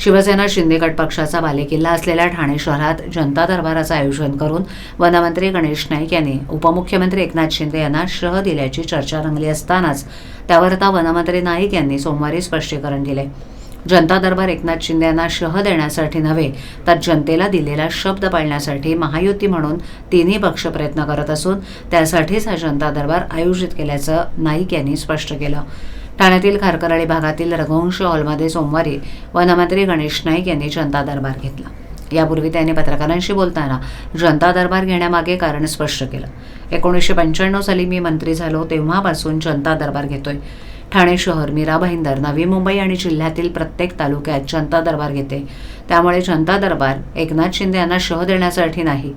शिवसेना शिंदे गट पक्षाचा बालेकिल्ला असलेल्या ठाणे शहरात जनता दरबाराचं आयोजन करून वनमंत्री गणेश नाईक यांनी उपमुख्यमंत्री एकनाथ शिंदे यांना शह दिल्याची चर्चा रंगली असतानाच त्यावर आता वनमंत्री नाईक यांनी सोमवारी स्पष्टीकरण दिले. जनता दरबार एकनाथ शिंदे यांना शह देण्यासाठी नव्हे तर जनतेला दिलेला शब्द पाळण्यासाठी महायुती म्हणून तिन्ही पक्ष प्रयत्न करत असून त्यासाठीच हा जनता दरबार आयोजित केल्याचं नाईक यांनी स्पष्ट केलं. ठाण्यातील खारकराळी भागातील रघुवंश हॉलमध्ये सोमवारी वनमंत्री गणेश नाईक यांनी जनता दरबार घेतला. यापूर्वी त्यांनी पत्रकारांशी बोलताना जनता दरबार घेण्यामागे कारण स्पष्ट केलं. एकोणीसशे पंच्याण्णव साली मी मंत्री झालो तेव्हापासून जनता दरबार घेतोय. ठाणे शहर मीरा भाईंदर नवी मुंबई आणि जिल्ह्यातील प्रत्येक तालुक्यात जनता दरबार घेते. त्यामुळे जनता दरबार एकनाथ शिंदे यांना शह देण्यासाठी नाही.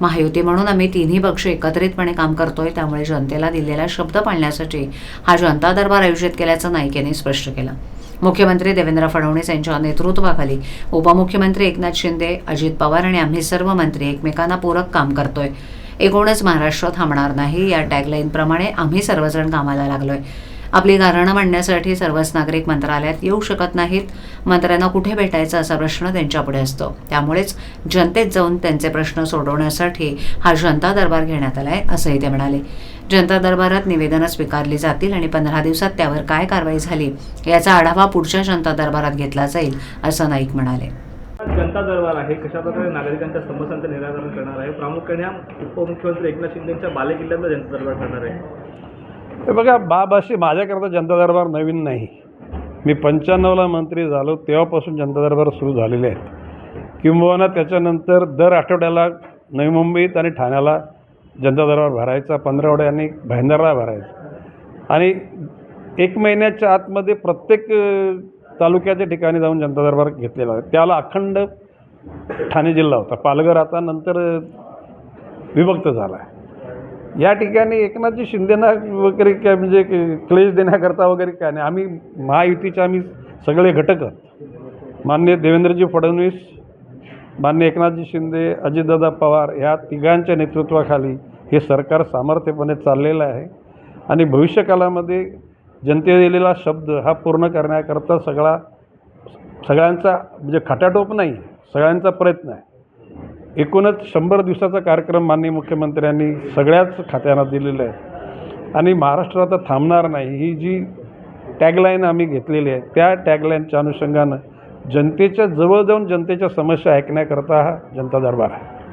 महायुती म्हणून आम्ही तिन्ही पक्ष एकत्रितपणे काम करतोय त्यामुळे जनतेला दिलेला शब्द पाळण्यासाठी हा जनता दरबार आयोजित केल्याचं नाईक यांनी स्पष्ट केलं. मुख्यमंत्री देवेंद्र फडणवीस यांच्या नेतृत्वाखाली उपमुख्यमंत्री एकनाथ शिंदे अजित पवार आणि आम्ही सर्व मंत्री एकमेकांना पूरक काम करतोय. एकूणच महाराष्ट्र थांबणार नाही या टॅगलाईनप्रमाणे आम्ही सर्वजण कामाला लागलोय. आपली गारणं मांडण्यासाठी सर्वच नागरिक मंत्रालयात येऊ शकत नाहीत. मंत्र्यांना कुठे भेटायचा असा प्रश्न त्यांच्यापुढे असतो. त्यामुळेच जनतेत जाऊन त्यांचे प्रश्न सोडवण्यासाठी हा जनता दरबार घेण्यात आला आहे असंही ते म्हणाले. जनता दरबारात निवेदनं स्वीकारली जातील आणि पंधरा दिवसात त्यावर काय कारवाई झाली याचा आढावा पुढच्या जनता दरबारात घेतला जाईल असं नाईक म्हणाले. जनता दरबार आहे कशा प्रकारे नागरिकांच्या समस्यांचं निराकरण करणार आहे? प्रामुख्याने उपमुख्यमंत्री एकनाथ शिंदेच्या बालेकिल्ल्यातला जनता दरबार करणार आहे. हे बघा बाब अशी माझ्याकरता जनता दरबार नवीन नाही. मी पंच्याण्णवला मंत्री झालो तेव्हापासून जनता दरबार सुरू झालेले आहेत. किंबहुना त्याच्यानंतर दर आठवड्याला नवी मुंबईत आणि ठाण्याला जनता दरबार भरायचा पंधरावड्याने भाईंदरला भरायचा. आणि एक महिन्याच्या आतमध्ये प्रत्येक तालुक्याच्या ठिकाणी जाऊन जनता दरबार घेतलेला आहे. त्याला अखंड ठाणे जिल्हा होता. पालघर आता नंतर विभक्त झाला आहे. या ठिकाणी एकनाथजी शिंदेना वगैरे काय म्हणजे क्लेश देण्याकरता वगैरे काय नाही. आम्ही महायुतीचे आम्ही सगळे घटक आहोत. मान्य देवेंद्रजी फडणवीस मान्य एकनाथजी शिंदे अजितदादा पवार या तिघांच्या नेतृत्वाखाली हे सरकार सामर्थ्यपणे चाललेलं आहे. आणि भविष्यकालामध्ये जनते दिलेला शब्द हा पूर्ण करण्याकरता सगळा सगळ्यांचा म्हणजे खटाटोप नाही सगळ्यांचा प्रयत्न आहे. एकूणच शंभर दिवसाचा कार्यक्रम माननीय मुख्यमंत्र्यांनी सगळ्याच खात्यांना दिलेला आहे. आणि महाराष्ट्र आता थांबणार नाही. ही जी टॅगलाईन आम्ही घेतलेली आहे त्या टॅगलाईनच्या अनुषंगानं जनतेच्या जवळ जाऊन जनतेच्या समस्या ऐकण्याकरता हा जनता दरबार आहे.